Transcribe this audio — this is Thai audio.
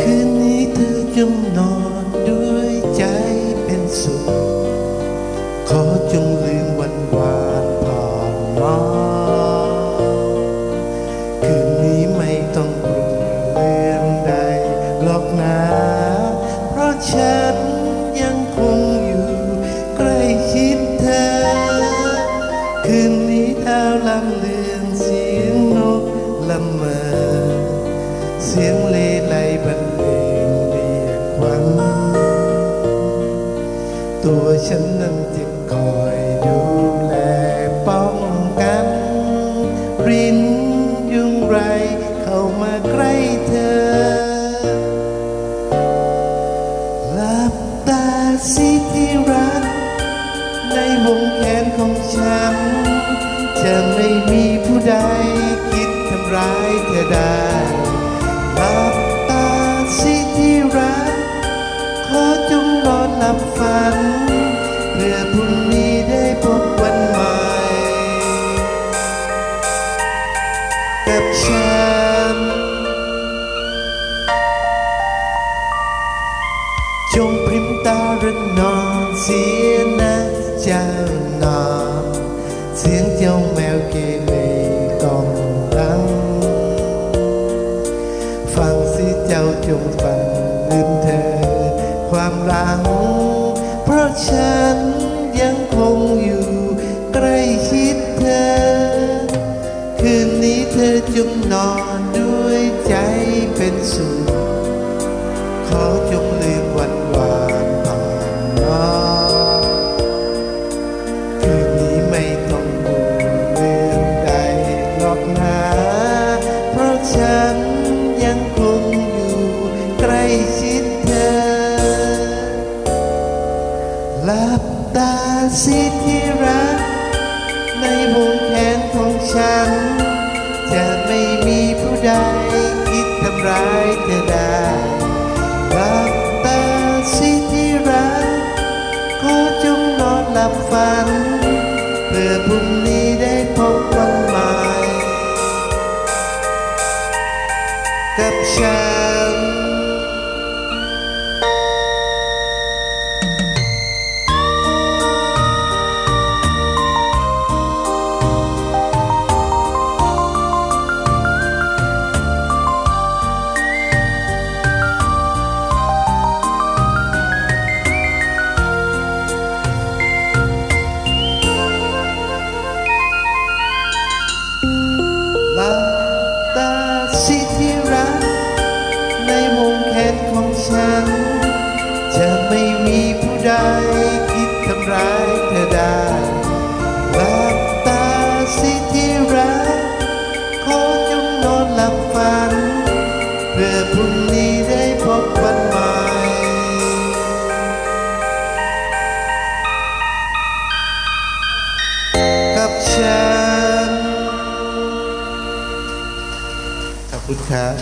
คืนนี้เธอจมนอนด้วยใจเป็นสุขาวลำเลือนเสียงนกละเมอ เสียงเลไลบรรเลงเรียกขวัญตัวฉันนั้นจะคอยดูแลป้องกัน รินยุงไรเข้ามาใกล้เธอหลับตาสิที่รักในวงแขนของฉัน จะไม่มีผู้ใดคิดทำร้ายเธอได้หลับตาสิที่รัก ขอจงนอนหลับฝันเพื่อพรุ่งนี้ได้พบวันใหม่ กับฉัน จงพริมตาระนอนเสียนะเจ้านอน เสียงเจ้าแมวเกเรกล่อมดัง ฟังสิเจ้าจงฟังลืมเธอ ความหลัง เพราะฉันยังคงอยู่ใกล้ชิดเธอ คืนนี้เธอจงนอนด้วยใจเป็นสุขขอจงลืมวันวาน ที่รัก ในวงแขนของฉัน จะไม่มีผู้ใดคิดทำร้ายเธอได้หลับตาสิที่รักขอจงนอนหลับฝัน เพื่อพรุ่งนี้ได้พบวันใหม่กับฉัน ฉัน ขอบคุณครับ